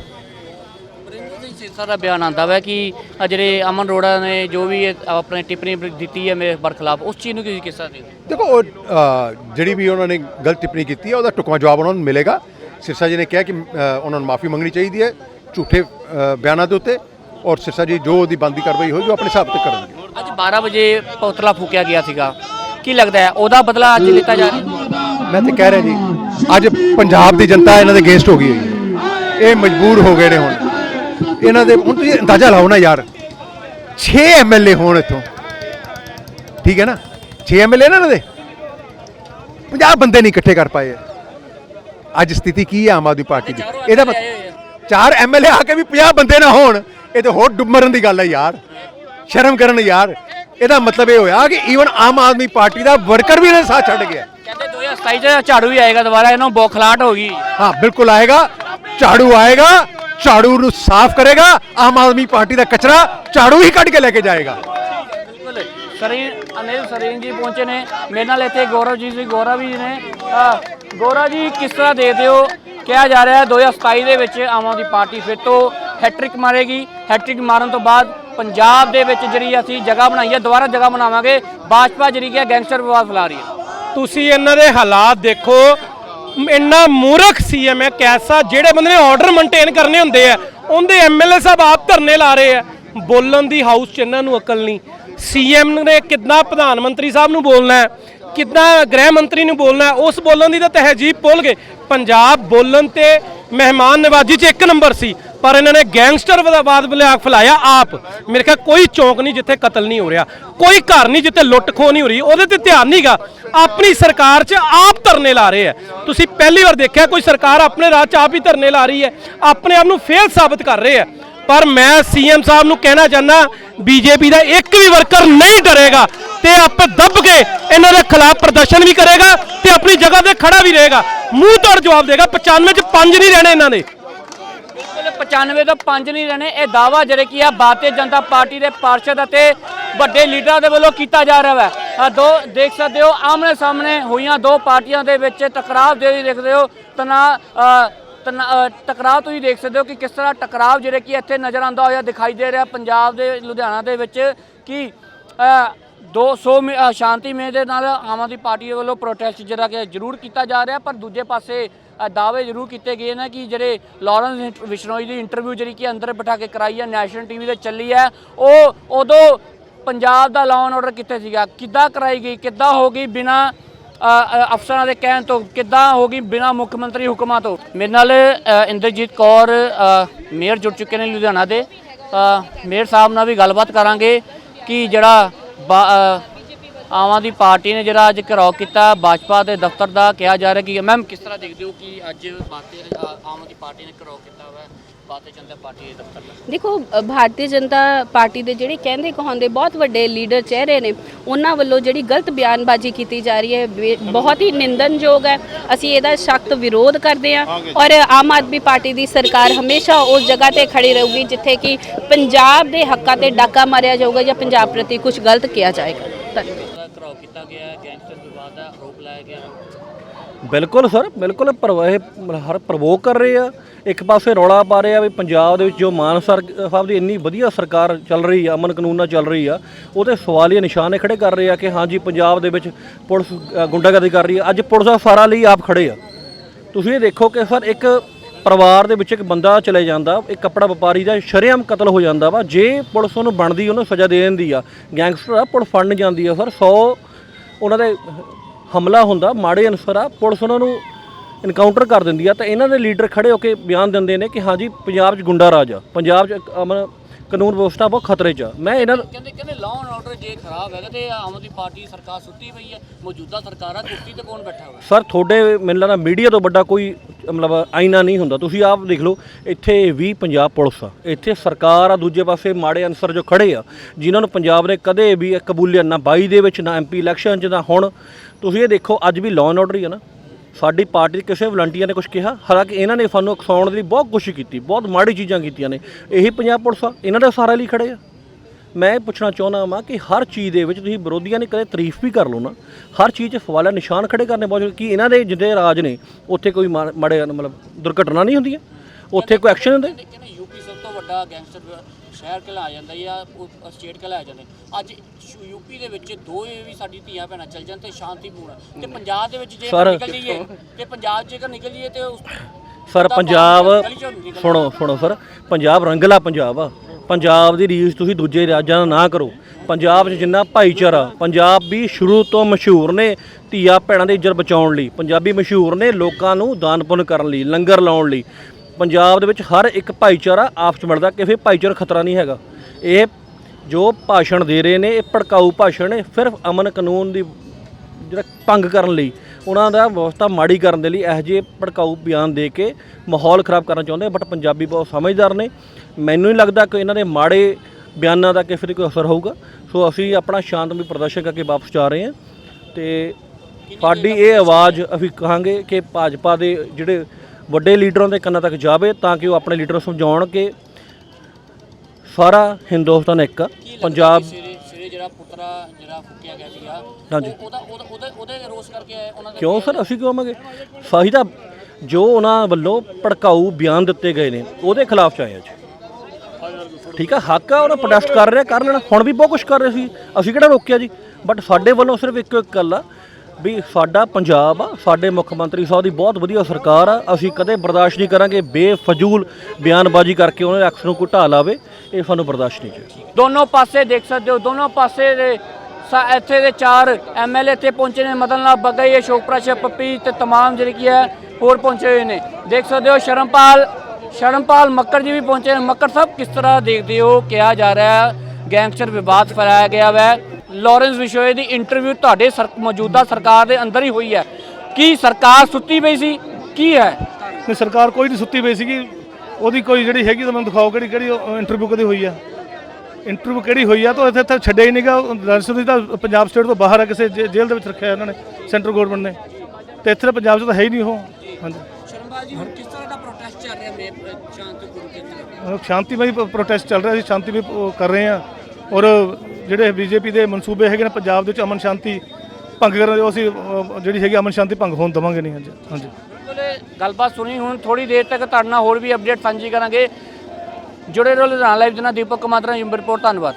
ਦਾ ਬਿਆਨ ਆਂਦਾ ਵਾ ਕਿ ਆਹ ਜਿਹੜੇ ਅਮਨ ਅਰੋੜਾ ਨੇ ਜੋ ਵੀ ਇਹ ਆਪਣੇ ਟਿੱਪਣੀ ਦਿੱਤੀ ਹੈ ਮੇਰੇ ਬਰਖਲਾਫ ਉਸ ਚੀਜ਼ ਨੂੰ ਤੁਸੀਂ ਕਿਸ ਤਰ੍ਹਾਂ ਦੇਖਦੇ ਹੋ? ਦੇਖੋ ਉਹ, ਅ, ਜਿਹੜੀ ਵੀ ਉਹਨਾਂ ਨੇ ਗਲਤ ਟਿੱਪਣੀ ਕੀਤੀ ਹੈ ਉਹਦਾ ਟੁਕਮਾ ਜਵਾਬ ਉਹਨਾਂ ਨੂੰ ਮਿਲੇਗਾ। ਸਿਰਸਾ ਜੀ ਨੇ ਕਿਹਾ ਕਿ ਅ, ਉਹਨਾਂ ਨੂੰ ਮਾਫੀ ਮੰਗਣੀ ਚਾਹੀਦੀ ਹੈ ਝੂਠੇ ਅ, ਬਿਆਨਾਂ ਦੇ ਉੱਤੇ ਔਰ ਸਿਰਸਾ ਜੀ ਜੋ ਉਹਦੀ ਬੰਦੀ ਕਾਰਵਾਈ ਹੋਈ ਉਹ ਆਪਣੇ ਹਿਸਾਬ ਤੇ ਕਰਨਗੇ। ਅੱਜ 12 ਵਜੇ ਪੁਤਲਾ ਫੂਕਿਆ ਗਿਆ ਸੀਗਾ। ਕੀ ਲੱਗਦਾ ਹੈ ਉਹਦਾ ਬਦਲਾ ਅੱਜ ਲਿੱਤਾ ਜਾ ਰਿਹਾ? ਮੈਂ ਤੇ ਕਹਿ ਰਿਹਾ ਜੀ ਅੱਜ ਪੰਜਾਬ ਦੀ ਜਨਤਾ ਇਹਨਾਂ ਦੇ ਅਗੇਂਸਟ ਹੋ ਗਈ ਹੋਈ ਹੈ। ਇਹ ਮਜਬੂਰ ਹੋ ਗਏ ਨੇ ਹੁਣ। ਇਹਨਾਂ ਦੇ ਹੁਣ ਤੁਸੀਂ ਅੰਦਾਜ਼ਾ ਲਾਓ ਨਾ ਯਾਰ। 6 ਐਮਐਲਏ ਹੋਣ ਇੱਥੋਂ। ਠੀਕ ਹੈ ਨਾ? 6 ਐਮਐਲਏ ਨਾ ਇਹਨਾਂ ਦੇ? 50 ਬੰਦੇ ਨਹੀਂ ਇਕੱਠੇ ਕਰ ਪਾਏ। ਅੱਜ ਸਥਿਤੀ ਕੀ ਹੈ ਆਮ ਆਦਮੀ ਪਾਰਟੀ ਦੀ? ਇਹਦਾ ਮਤ ਚਾਰ ਐਮਐਲਏ ਆ ਕੇ ਵੀ 50 ਬੰਦੇ ਨਾ ਹੋਣ। ਇਹ ਤਾਂ ਹੋਰ ਡੁੱਬਮਰਨ ਦੀ ਗੱਲ ਹੈ ਯਾਰ। ਸ਼ਰਮ ਕਰਨ ਯਾਰ। ਇਹਦਾ ਮਤਲਬ ਇਹ ਹੋਇਆ ਕਿ ਈਵਨ ਆਮ ਆਦਮੀ ਪਾਰਟੀ ਦਾ ਵਰਕਰ ਵੀ ਇਹਨਾਂ ਸਾਥ ਛੱਡ ਗਿਆ। ਕਹਿੰਦੇ 2027 ਚ ਝਾੜੂ ਹੀ ਆਏਗਾ ਦੁਬਾਰਾ ਇਹਨਾਂ ਬੋਖਲਾਟ ਹੋ ਗਈ। ਹਾਂ ਬਿਲਕੁਲ ਆਏਗਾ। ਝਾੜੂ ਆਏਗਾ। ਝਾੜੂ ਨੂੰ ਸਾਫ਼ ਕਰੇਗਾ ਆਮ ਆਦਮੀ ਪਾਰਟੀ ਦਾ ਕਚਰਾ ਝਾੜੂ ਹੀ ਕੱਢ ਕੇ ਲੈ ਕੇ ਜਾਏਗਾ। ਬਿਲਕੁਲ ਸਰੀਨ ਅਨਿਲ ਸਰੀਨ ਜੀ ਪਹੁੰਚੇ ਨੇ। ਮੇਰੇ ਨਾਲ ਇੱਥੇ ਗੌਰਵ ਜੀ ਸੀ ਗੌਰਵ ਜੀ ਨੇ। ਗੌਰਵ ਜੀ ਕਿਸ ਤਰ੍ਹਾਂ ਦੇਖਦੇ ਹੋ ਕਿਹਾ ਜਾ ਰਿਹਾ ਹੈ 2027 ਦੇ ਵਿੱਚ ਆਮ ਆਦਮੀ ਪਾਰਟੀ ਫਿਰ ਤੋਂ ਹੈਟ੍ਰਿਕ ਮਾਰੇਗੀ। ਹੈਟ੍ਰਿਕ ਮਾਰਨ ਤੋਂ ਬਾਅਦ ਪੰਜਾਬ ਦੇ ਵਿੱਚ ਜਿਹੜੀ ਅਸੀਂ ਜਗ੍ਹਾ ਬਣਾਈ ਹੈ ਦੁਬਾਰਾ ਜਗ੍ਹਾ ਬਣਾਵਾਂਗੇ। ਭਾਜਪਾ ਜਿਹੜੀ ਕਿ ਗੈਂਗਸਟਰ ਵਿਵਾਦ ਫੈਲਾ ਰਹੀ ਹੈ। ਤੁਸੀਂ ਇਹਨਾਂ ਦੇ ਹਾਲਾਤ ਦੇਖੋ। ਇੰਨਾ ਮੂਰਖ ਸੀਐਮ ਹੈ ਕੈਸਾ ਜਿਹੜੇ ਬੰਦੇ ਨੇ ਆਰਡਰ ਮੇਨਟੇਨ ਕਰਨੇ ਹੁੰਦੇ ਆ, ਉਹਦੇ ਐਮਐਲਏ ਸਾਹਿਬ ਆਪ ਧਰਨੇ ਲਾ ਰਹੇ ਆ। ਬੋਲਣ ਦੀ ਹਾਊਸ 'ਚ ਇਹਨਾਂ ਨੂੰ ਅਕਲ ਨਹੀਂ। ਸੀਐਮ ਨੇ ਕਿੱਦਾਂ ਪ੍ਰਧਾਨ ਮੰਤਰੀ ਸਾਹਿਬ ਨੂੰ ਬੋਲਣਾ ਹੈ, ਕਿੱਦਾਂ ਗ੍ਰਹਿ ਮੰਤਰੀ ਨੂੰ ਬੋਲਣਾ ਉਸ ਬੋਲਣ ਦੀ ਤਾਂ ਤਹਿਜੀਬ ਭੁੱਲ ਗਏ। ਪੰਜਾਬ ਬੋਲਣ ਤੇ ਮਹਿਮਾਨ ਨਵਾਜੀ 'ਚ ਇੱਕ ਨੰਬਰ ਸੀ, ਪਰ ਇਹਨਾਂ ਨੇ ਗੈਂਗਸਟਰ ਵਾਦ ਬਲਿਆਕ ਫੈਲਾਇਆ ਆਪ। ਮੇਰੇ ਖਿਆਲ ਕੋਈ ਚੌਂਕ ਨਹੀਂ ਜਿੱਥੇ ਕਤਲ ਨਹੀਂ ਹੋ ਰਿਹਾ, ਕੋਈ ਘਰ ਨਹੀਂ ਜਿੱਥੇ ਲੁੱਟ ਖੋਹ ਨਹੀਂ ਹੋ ਰਹੀ, ਉਹਦੇ ਤੇ ਧਿਆਨ ਨਹੀਂਗਾ ਆਪਣੀ ਸਰਕਾਰ 'ਚ ਆਪ ਧਰਨੇ ਲਾ ਰਹੇ ਆ। ਤੁਸੀਂ ਪਹਿਲੀ ਵਾਰ ਦੇਖਿਆ ਕੋਈ ਸਰਕਾਰ ਆਪਣੇ ਰਾਜ 'ਚ ਆਪ ਹੀ ਧਰਨੇ ਲਾ ਰਹੀ ਹੈ, ਆਪਣੇ ਆਪ ਨੂੰ ਫੇਲ ਸਾਬਤ ਕਰ ਰਹੇ ਆ। ਪਰ ਮੈਂ ਸੀਐਮ ਸਾਹਿਬ ਨੂੰ ਕਹਿਣਾ ਚਾਹੁੰਦਾ, ਬੀਜੇਪੀ ਦਾ ਇੱਕ ਵੀ ਵਰਕਰ ਨਹੀਂ ਡਰੇਗਾ। ਤੇ ਆਪੇ ਦੱਬ ਕੇ ਇਹਨਾਂ ਦੇ ਖਿਲਾਫ ਪ੍ਰਦਰਸ਼ਨ ਵੀ ਕਰੇਗਾ ਤੇ ਆਪਣੀ ਜਗ੍ਹਾ ਤੇ ਖੜਾ ਵੀ ਰਹੇਗਾ। ਮੂੰਹ ਤੋੜ ਜਵਾਬ ਦੇਗਾ 95 ਚ 5 ਨਹੀਂ ਰਹਿਣੇ ਇਹਨਾਂ ਦੇ। ਬਿਲਕੁਲ 95 ਤੋਂ 5 ਨਹੀਂ ਰਹਿਣੇ, ਇਹ ਦਾਵਾ ਜਿਹੜੇ ਕੀ ਆ, ਭਾਰਤੀ ਜਨਤਾ ਪਾਰਟੀ ਦੇ ਪਾਰਸ਼ਦ ਅਤੇ ਵੱਡੇ ਲੀਡਰਾਂ ਦੇ ਵੱਲੋਂ ਕੀਤਾ ਜਾ ਰਿਹਾ ਹੈ ਦੋ ਦੇਖ ਸਕਦੇ ਹੋ ਆਮਣੇ ਸਾਹਮਣੇ ਹੋਈਆਂ ਦੋ ਪਾਰਟੀਆਂ ਦੇ ਵਿੱਚ ਟਕਰਾਅ ਦੇ ਦੇਖਦੇ ਹੋ, ਤਨਾ ਟਕਰਾਅ ਤੁਸੀਂ ਦੇਖ ਸਕਦੇ ਹੋ ਕਿ ਕਿਸ ਤਰ੍ਹਾਂ ਟਕਰਾਅ ਜਿਹੜੇ ਕੀ ਇੱਥੇ ਨਜ਼ਰ ਆਉਂਦਾ ਹੋਇਆ ਦਿਖਾਈ ਦੇ ਰਿਹਾ ਪੰਜਾਬ ਦੇ, ਲੁਧਿਆਣਾ ਦੇ ਵਿੱਚ ਕਿ 200 ਮੀ- ਅ, ਸ਼ਾਂਤੀ ਮੇਲ ਦੇ ਨਾਲ ਆਮ ਆਦਮੀ ਪਾਰਟੀ ਦੇ ਵੱਲੋਂ ਪ੍ਰੋਟੈਸਟ ਜਿਹੜਾ ਕਿ ਜ਼ਰੂਰ ਕੀਤਾ ਜਾ ਰਿਹਾ ਪਰ ਦੂਜੇ ਪਾਸੇ ਦਾਅਵੇ ਜ਼ਰੂਰ ਕੀਤੇ ਗਏ ਨੇ ਕਿ ਜਿਹੜੇ ਲਾਰੈਂਸ ਵਿਸ਼ਨੋਈ ਦੀ ਇੰਟਰਵਿਊ ਜਿਹੜੀ ਕਿ ਅੰਦਰ ਬਿਠਾ ਕੇ ਕਰਾਈ ਹੈ ਨੈਸ਼ਨਲ ਟੀਵੀ ਤੇ ਚੱਲੀ ਹੈ ਉਹ ਉਦੋਂ ਪੰਜਾਬ ਦਾ ਲਾਅ ਐਂਡ ਆਰਡਰ ਕਿੱਥੇ ਸੀਗਾ? ਕਿੱਦਾਂ ਕਰਾਈ ਗਈ? ਕਿੱਦਾਂ ਹੋ ਗਈ ਬਿਨਾ ਅਫਸਰਾਂ ਦੇ ਕਹਿਣ ਤੋਂ? ਕਿੱਦਾਂ ਹੋ ਗਈ ਬਿਨਾ ਮੁੱਖ ਮੰਤਰੀ ਹੁਕਮਾਂ ਤੋਂ? ਮੇਰੇ ਨਾਲ ਇੰਦਰਜੀਤ ਕੌਰ ਮੇਅਰ ਜੁੜ ਚੁੱਕੇ ਨੇ ਲੁਧਿਆਣਾ ਦੇ। ਮੇਅਰ ਸਾਹਿਬ ਨਾਲ ਵੀ ਗੱਲਬਾਤ ਕਰਾਂਗੇ ਕਿ ਜਿਹੜਾ ਆਮ ਆਦਮੀ ਪਾਰਟੀ ਨੇ ਜਿਹੜਾ ਅੱਜ ਘਿਰਾਓ ਕੀਤਾ, ਭਾਜਪਾ ਦੇ ਦਫ਼ਤਰ ਦਾ ਕਿਹਾ ਜਾ ਰਿਹਾ ਕਿ, ਮੈਮ ਕਿਸ ਤਰ੍ਹਾਂ ਦੇਖਦੇ ਹੋ ਕਿ ਅੱਜ ਬਾਤੇ ਆਮ ਆਦਮੀ ਪਾਰਟੀ ਨੇ ਘਿਰਾਓ ਕੀਤਾ ਹੋਇਆ ਬਾਤੇ ਜਨਤਾ ਪਾਰਟੀ ਦੇ ਦਫ਼ਤਰ ਦਾ। ਦੇਖੋ ਭਾਰਤੀ ਜਨਤਾ ਪਾਰਟੀ ਦੇ ਜਿਹੜੇ ਕਹਿੰਦੇ ਕਹਾਉਂਦੇ ਬਹੁਤ ਵੱਡੇ ਲੀਡਰ ਚਿਹਰੇ ਨੇ ਉਹਨਾਂ ਵੱਲੋਂ ਜਿਹੜੀ ਗਲਤ ਬਿਆਨਬਾਜ਼ੀ ਕੀਤੀ ਜਾ ਰਹੀ ਹੈ ਬਹੁਤ ਹੀ ਨਿੰਦਨਯੋਗ ਹੈ। ਅਸੀਂ ਇਹਦਾ ਸਖਤ ਵਿਰੋਧ ਕਰਦੇ ਹਾਂ ਔਰ ਆਮ ਆਦਮੀ ਪਾਰਟੀ ਦੀ ਸਰਕਾਰ ਹਮੇਸ਼ਾ ਉਸ ਜਗ੍ਹਾ ਤੇ ਖੜੀ ਰਹੂਗੀ ਜਿੱਥੇ ਕਿ ਪੰਜਾਬ ਦੇ ਹੱਕਾਂ ਤੇ ਡਾਕਾ ਮਾਰਿਆ ਜਾਊਗਾ ਜਾਂ ਪੰਜਾਬ ਪ੍ਰਤੀ ਕੁਝ ਗਲਤ ਕਿਹਾ ਜਾਏਗਾ। ਧੰਨਵਾਦ। ਘਿਰਾਓ ਕੀਤਾ ਗਿਆ ਹੈ ਗੈਂਗਸਟਰ ਵਿਵਾਦ ਦਾ ਆਰੋਪ ਲਾਇਆ ਗਿਆ ਹੈ। ਬਿਲਕੁਲ ਸਰ ਬਿਲਕੁਲ ਪ੍ਰਵਾ- ਇਹ ਹਰ ਪ੍ਰਵੋਕ ਕਰ ਰਹੇ ਆ। ਇੱਕ ਪਾਸੇ ਰੌਲਾ ਪਾ ਰਹੇ ਆ ਵੀ ਪੰਜਾਬ ਦੇ ਵਿੱਚ ਜੋ ਮਾਨ ਸਰ ਸਾਹਿਬ ਦੀ ਇੰਨੀ ਵਧੀਆ ਸਰਕਾਰ ਚੱਲ ਰਹੀ ਆ, ਅਮਨ ਕਾਨੂੰਨ ਨਾਲ ਚੱਲ ਰਹੀ ਆ ਉਹਤੇ ਸਵਾਲੀਆ ਨਿਸ਼ਾਨੇ ਖੜੇ ਕਰ ਰਹੇ ਆ ਕਿ ਹਾਂਜੀ ਪੰਜਾਬ ਦੇ ਵਿੱਚ ਪੁਲਿਸ ਗੁੰਡਾਗਰਦੀ ਕਰ ਰਹੀ ਆ। ਅੱਜ ਪੁਲਿਸ ਦਾ ਸਾਰਾ ਲਈ ਆਪ ਖੜੇ ਆ। ਤੁਸੀਂ ਇਹ ਦੇਖੋ ਕਿ ਸਰ ਇੱਕ ਪਰਿਵਾਰ ਦੇ ਵਿੱਚ ਇੱਕ ਬੰਦਾ ਚਲੇ ਜਾਂਦਾ, ਇੱਕ ਕੱਪੜਾ ਵਪਾਰੀ ਦਾ ਸ਼ਰੇਆਮ ਕਤਲ ਹੋ ਜਾਂਦਾ ਵਾ, ਜੇ ਪੁਲਿਸ ਉਹਨੂੰ ਬਣਦੀ, ਉਹਨੂੰ ਸਜ਼ਾ ਦੇ ਦਿੰਦੀ ਆ। ਗੈਂਗਸਟਰ ਆ, ਪੁਲਿਸ ਫੜਨ ਜਾਂਦੀ ਆ ਸਰ 100 ਉਹਨਾਂ ਦੇ ਹਮਲਾ ਹੁੰਦਾ, ਮਾੜੇ ਅਨਸਰ ਆ, ਪੁਲਿਸ ਉਹਨਾਂ ਨੂੰ ਇਨਕਾਊਂਟਰ ਕਰ ਦਿੰਦੀ ਆ ਤਾਂ ਇਹਨਾਂ ਦੇ ਲੀਡਰ ਖੜੇ ਹੋ ਕੇ ਬਿਆਨ ਦਿੰਦੇ ਨੇ ਕਿ ਹਾਂਜੀ ਪੰਜਾਬ 'ਚ ਗੁੰਡਾ ਰਾਜ ਆ ਪੰਜਾਬ 'ਚ ਅਮਨ ਕਾਨੂੰਨ ਵਿਵਸਥਾ ਬਹੁਤ ਖਤਰੇ 'ਚ ਆ। ਮੈਂ ਇਹਨਾਂ ਕਹਿੰਦੇ ਕਹਿੰਦੇ ਲਾਅ ਐਂਡ ਆਰਡਰ ਜੇ ਖਰਾਬ ਹੈਗਾ ਤੇ ਆਮ ਆਦਮੀ ਪਾਰਟੀ ਸਰਕਾਰ ਸੁੱਤੀ ਪਈ ਹੈ ਮੌਜੂਦਾ ਸਰਕਾਰ ਆ ਕੁਰਸੀ ਤੇ ਕੌਣ ਬੈਠਾ ਹੋਇਆ? ਸਰ ਤੁਹਾਡੇ ਮੈਨੂੰ ਲੱਗਦਾ ਮੀਡੀਆ ਤੋਂ ਵੱਡਾ ਕੋਈ ਮਤਲਬ ਆਈਨਾ ਨਹੀਂ ਹੁੰਦਾ। ਤੁਸੀਂ ਆਪ ਦੇਖ ਲਓ ਇੱਥੇ ਵੀ ਪੰਜਾਬ ਪੁਲਿਸ ਆ। ਇੱਥੇ ਸਰਕਾਰ ਆ ਦੂਜੇ ਪਾਸੇ ਮਾੜੇ ਅਨਸਰ ਜੋ ਖੜੇ ਆ ਜਿਨ੍ਹਾਂ ਨੂੰ ਪੰਜਾਬ ਨੇ ਕਦੇ ਵੀ ਕਬੂਲਿਆ ਨਾ 22 ਦੇ ਵਿੱਚ ਨਾ ਐਮਪੀ ਇਲੈਕਸ਼ਨ 'ਚ ਨਾ ਹੁਣ। ਤੁਸੀਂ ਇਹ ਦੇਖੋ ਅੱਜ ਵੀ ਲਾਅ ਐਂਡ ਆਰਡਰ ਹੀ ਆ ਨਾ। ਸਾਡੀ ਪਾਰਟੀ ਦੇ ਕਿਸੇ ਵਲੰਟੀਅਰ ਨੇ ਕੁਝ ਕਿਹਾ? ਹਾਲਾਂਕਿ ਇਹਨਾਂ ਨੇ ਸਾਨੂੰ ਉਕਸਾਉਣ ਦੀ ਬਹੁਤ ਕੋਸ਼ਿਸ਼ ਕੀਤੀ, ਬਹੁਤ ਮਾੜੀ ਚੀਜ਼ਾਂ ਕੀਤੀਆਂ ਨੇ। ਇਹੀ ਪੰਜਾਬ ਪੁਲਿਸ ਆ, ਇਹਨਾਂ ਦੇ ਸਾਰੇ ਲਈ ਖੜੇ ਆ। ਮੈਂ ਇਹ ਪੁੱਛਣਾ ਚਾਹੁੰਦਾ ਹਾਂ ਕਿ ਹਰ ਚੀਜ਼ ਦੇ ਵਿੱਚ ਤੁਸੀਂ ਵਿਰੋਧੀਆਂ ਨੇ ਕਦੇ ਤਾਰੀਫ ਵੀ ਕਰ ਲਓ ਨਾ। ਹਰ ਚੀਜ਼ 'ਚ ਸਵਾਲਾਂ ਨਿਸ਼ਾਨ ਖੜੇ ਕਰਨੇ ਬਹੁਤ ਜ਼ਰੂਰੀ, ਕੀ ਇਹਨਾਂ ਦੇ ਜਿੱਦੇ ਰਾਜ ਨੇ, ਉੱਥੇ ਕੋਈ ਮਾ- ਮਾੜੇ ਮਤਲਬ ਦੁਰਘਟਨਾ ਨਹੀਂ ਹੁੰਦੀਆਂ ਉੱਥੇ ਕੋਈ ਐਕਸ਼ਨ ਹੁੰਦੇ? ਯੂਪੀ ਸਭ ਤੋਂ ਵੱਡਾ ਗੈਂਗਸਟਰ ਸ਼ਹਿਰ ਕਹਿਲਾਇਆ ਜਾਂਦਾ ਜਾਂ ਸਟੇਟ ਕਹਿਲਾਇਆ ਜਾਂਦਾ। ਅੱਜ ਯੂਪੀ ਦੇ ਵਿੱਚ ਦੋ ਵੀ ਸਾਡੀ ਧੀਆਂ ਭੈਣਾਂ ਚੱਲ ਜਾਣ ਤੇ ਸ਼ਾਂਤੀਪੂਰਨ। ਤੇ ਪੰਜਾਬ ਦੇ ਵਿੱਚ ਜੇ ਨਿਕਲ ਜਾਈਏ ਤੇ ਪੰਜਾਬ ਜੇਕਰ ਨਿਕਲ ਜਾਈਏ ਤੇ ਸਰ ਪੰਜਾਬ। ਸੁਣੋ ਸੁਣੋ ਸਰ ਪੰਜਾਬ ਰੰਗਲਾ ਪੰਜਾਬ ਆ। ਪੰਜਾਬ ਦੀ ਰੀਸ ਤੁਸੀਂ ਦੂਜੇ ਰਾਜਾਂ ਨਾਲ ਨਾ ਕਰੋ। ਪੰਜਾਬ 'ਚ ਜਿੰਨਾ ਭਾਈਚਾਰਾ ਪੰਜਾਬ ਵੀ ਸ਼ੁਰੂ ਤੋਂ ਮਸ਼ਹੂਰ ਨੇ ਧੀਆ ਭੈਣਾਂ ਦੀ ਇੱਜ਼ਤ ਬਚਾਉਣ ਲਈ। ਪੰਜਾਬੀ ਮਸ਼ਹੂਰ ਨੇ ਲੋਕਾਂ ਨੂੰ ਦਾਨ ਪੁੰਨ ਕਰਨ ਲਈ ਲੰਗਰ ਲਾਉਣ ਲਈ। ਪੰਜਾਬ ਦੇ ਵਿੱਚ ਹਰ ਇੱਕ ਭਾਈਚਾਰਾ ਆਪਸ 'ਚ ਮਿਲਦਾ ਕਿਸੇ ਭਾਈਚਾਰਾ ਖਤਰਾ ਨਹੀਂ ਹੈਗਾ। ਇਹ ਜੋ ਭਾਸ਼ਣ ਦੇ ਰਹੇ ਨੇ ਇਹ ਭੜਕਾਊ ਭਾਸ਼ਣ ਨੇ ਸਿਰਫ ਅਮਨ ਕਾਨੂੰਨ ਦੀ ਜਿਹੜਾ ਭੰਗ ਕਰਨ ਲਈ ਉਹਨਾਂ ਦਾ ਵਿਵਸਥਾ ਮਾੜੀ ਕਰਨ ਦੇ ਲਈ ਇਹੋ ਜਿਹੇ ਭੜਕਾਊ ਬਿਆਨ ਦੇ ਕੇ ਮਾਹੌਲ ਖਰਾਬ ਕਰਨਾ ਚਾਹੁੰਦੇ ਬਟ ਪੰਜਾਬੀ ਬਹੁਤ ਸਮਝਦਾਰ ਨੇ। ਮੈਨੂੰ ਨਹੀਂ ਲੱਗਦਾ ਕਿ ਇਹਨਾਂ ਦੇ ਮਾੜੇ ਬਿਆਨਾਂ ਦਾ ਕਿਸੇ ਤੇ ਕੋਈ ਅਸਰ ਹੋਊਗਾ। ਸੋ ਅਸੀਂ ਆਪਣਾ ਸ਼ਾਂਤਮਈ ਪ੍ਰਦਰਸ਼ਨ ਕਰਕੇ ਵਾਪਸ ਜਾ ਰਹੇ ਹਾਂ ਤੇ ਸਾਡੀ ਇਹ ਆਵਾਜ਼ ਅਸੀਂ ਕਹਾਂਗੇ ਕਿ ਭਾਜਪਾ ਦੇ ਜਿਹੜੇ ਵੱਡੇ ਲੀਡਰਾਂ ਦੇ ਕੰਨਾਂ ਤੱਕ ਜਾਵੇ ਤਾਂ ਕਿ ਉਹ ਆਪਣੇ ਲੀਡਰ ਨੂੰ ਸਮਝਾਉਣ ਕਿ ਸਾਰਾ ਹਿੰਦੁਸਤਾਨ ਇੱਕ ਆ। ਪੰਜਾਬ ਜਿਹੜਾ ਪੁੱਤਰਾ ਜਿਹੜਾ ਫੁੱਕਿਆ ਗਿਆ ਸੀਗਾ ਹਾਂਜੀ। ਉਹ- ਉਹਦਾ ਉਹਦਾ ਉਹਦੇ ਉਹਦੇ ਰੋਸ ਕਰਕੇ ਆਏ ਉਹਨਾਂ ਦੇ ਕਿਉਂ ਸਰ? ਅਸੀਂ ਕਿਉਂ ਆਵਾਂਗੇ? ਸਾਹੀ ਤਾਂ ਜੋ ਉਹਨਾਂ ਵੱਲੋਂ ਭੜਕਾਊ ਬਿਆਨ ਦਿੱਤੇ ਗਏ ਨੇ ਉਹਦੇ ਖਿਲਾਫ ਚ ਆਏ ਅੱਜ। ਠੀਕ ਆ? ਹੱਕ ਆ ਉਹਨਾਂ ਪ੍ਰੋਟੈਸਟ ਕਰ ਰਿਹਾ ਕਰ ਲੈਣਾ ਹੁਣ ਵੀ ਬਹੁਤ ਕੁਝ ਕਰ ਰਹੇ ਸੀ। ਅਸੀਂ ਕਿਹੜਾ ਰੋਕਿਆ ਜੀ? ਬਟ ਸਾਡੇ ਵੱਲੋਂ ਸਿਰਫ ਇੱਕੋ ਇੱਕ ਗੱਲ ਆ ਵੀ ਸਾਡਾ ਪੰਜਾਬ ਆ ਸਾਡੇ ਮੁੱਖ ਮੰਤਰੀ ਸਾਹਿਬ ਦੀ ਬਹੁਤ ਵਧੀਆ ਸਰਕਾਰ ਆ ਅਸੀਂ ਕਦੇ ਬਰਦਾਸ਼ਤ ਨਹੀਂ ਕਰਾਂਗੇ ਬੇਫਜ਼ੂਲ ਬਿਆਨਬਾਜ਼ੀ ਕਰਕੇ ਉਹਨਾਂ ਦੇ ਅਕਸ ਨੂੰ ਕੋਈ ਢਾਹ ਲਾਵੇ ਇਹ ਸਾਨੂੰ ਬਰਦਾਸ਼ਤ ਨਹੀਂ ਚਾਹੀਦਾ ਦੋਨੋਂ ਪਾਸੇ ਦੇਖ ਸਕਦੇ ਹੋ ਦੋਨੋਂ ਪਾਸੇ ਦੇ ਸਾ- ਇੱਥੇ ਦੇ ਚਾਰ ਐਮਐਲਏ ਇੱਥੇ ਪਹੁੰਚੇ ਨੇ ਮਦਨ ਲਾਲ ਬਗਈ ਅਸ਼ੋਕ ਪ੍ਰਸ਼ਾ ਪੱਪੀ ਤੇ तमाम ਜਿਹੜੇ ਕੀ ਹੈ ਹੋਰ ਪਹੁੰਚੇ ਹੋਏ ਨੇ ਦੇਖ ਸਕਦੇ ਹੋ ਸ਼ਰਮਪਾਲ ਸ਼ਰਮਪਾਲ ਮੱਕੜ ਜੀ ਵੀ ਪਹੁੰਚੇ ਨੇ ਮੱਕੜ ਸਾਹਿਬ ਕਿਸ ਤਰ੍ਹਾਂ ਦੇਖਦੇ ਹੋ ਕਿਹਾ ਜਾ ਰਿਹਾ ਹੈ ਗੈਂਗਸਟਰ ਵਿਵਾਦ ਫੈਲਾਇਆ ਗਿਆ ਹੈ ਲਾਰੈਂਸ ਵਿਸ਼ੋਏ ਦੀ ਇੰਟਰਵਿਊ ਤੁਹਾਡੇ ਸਰ- ਮੌਜੂਦਾ ਸਰਕਾਰ ਦੇ ਅੰਦਰ ਹੀ ਹੋਈ ਹੈ। ਕੀ ਸਰਕਾਰ ਸੁੱਤੀ ਪਈ ਸੀ? ਕੀ ਹੈ? ਨਹੀਂ ਸਰਕਾਰ ਕੋਈ ਨਹੀਂ ਸੁੱਤੀ ਪਈ ਸੀਗੀ। ਉਹਦੀ ਕੋਈ ਜਿਹੜੀ ਹੈਗੀ ਤਾਂ ਮੈਨੂੰ ਦਿਖਾਓ ਕਿਹੜੀ ਕਿਹੜੀ ਇੰਟਰਵਿਊ ਕਦੀ ਹੋਈ ਆ। ਇੰਟਰਵਿਊ ਕਿਹੜੀ ਹੋਈ ਆ ਤਾਂ ਇੱਥੇ ਇੱਥੇ ਛੱਡਿਆ ਹੀ ਨਹੀਂਗਾ ਲਾਇਸੈਂਸ ਦੀ ਤਾਂ ਪੰਜਾਬ ਸਟੇਟ ਤੋਂ ਬਾਹਰ ਆ ਕਿਸੇ ਜੇਲ੍ਹ ਦੇ ਵਿੱਚ ਰੱਖਿਆ ਉਹਨਾਂ ਨੇ ਸੈਂਟਰ ਗਵਰਨਮੈਂਟ ਨੇ। ਤੇ ਇੱਥੇ ਤਾਂ ਪੰਜਾਬ 'ਚ ਤਾਂ ਹੈ ਹੀ ਨਹੀਂ ਉਹ। ਹਾਂਜੀ। ਸ਼ਰਮਪਾਲ ਜੀ ਕਿਸ ਤਰ੍ਹਾਂ ਦਾ ਪ੍ਰੋਟੈਸਟ ਚੱਲ ਰਿਹਾ ਮੇ ਸ਼ਾਂਤੀਪੂਰਨ ਤਰੀਕੇ ਅਹ ਸ਼ਾਂਤੀਮਈ ਪ੍ਰੋਟੈਸਟ ਚੱਲ ਰਿਹਾ ਸੀ ਸ਼ਾਂਤੀਮਈ ਕਰ ਰਹੇ ਆ। ਔਰ ਜਿਹੜੇ ਬੀਜੇਪੀ ਦੇ ਮਨਸੂਬੇ ਹੈਗੇ ਨੇ ਪੰਜਾਬ ਦੇ ਵਿੱਚ ਅਮਨ ਸ਼ਾਂਤੀ ਭੰਗ ਕਰਨ ਦੇ ਅਸੀਂ ਅਹ, ਜਿਹੜੀ ਹੈਗੀ ਅਮਨ ਸ਼ਾਂਤੀ ਭੰਗ ਹੋਣ ਦੇਵਾਂਗੇ ਨਹੀਂ ਹਾਂਜੀ ਹਾਂਜੀ। ਬਿਲਕੁਲ ਇਹ ਗੱਲਬਾਤ ਸੁਣੀ ਹੁਣ ਥੋੜੀ ਦੇਰ ਤੱਕ ਤੁਹਾਡੇ ਨਾਲ ਹੋਰ ਵੀ ਅਪਡੇਟ ਸਾਂਝੀ ਕਰਾਂਗੇ। ਜੁੜੇ ਰਹੋ ਲੁਧਿਆਣਾ ਲਾਈਵ ਦੇ ਨਾਲ ਦੀਪਕ ਕੁਮਾਰ ਦਾ ਰਿਪੋਰਟ ਧੰਨਵਾਦ।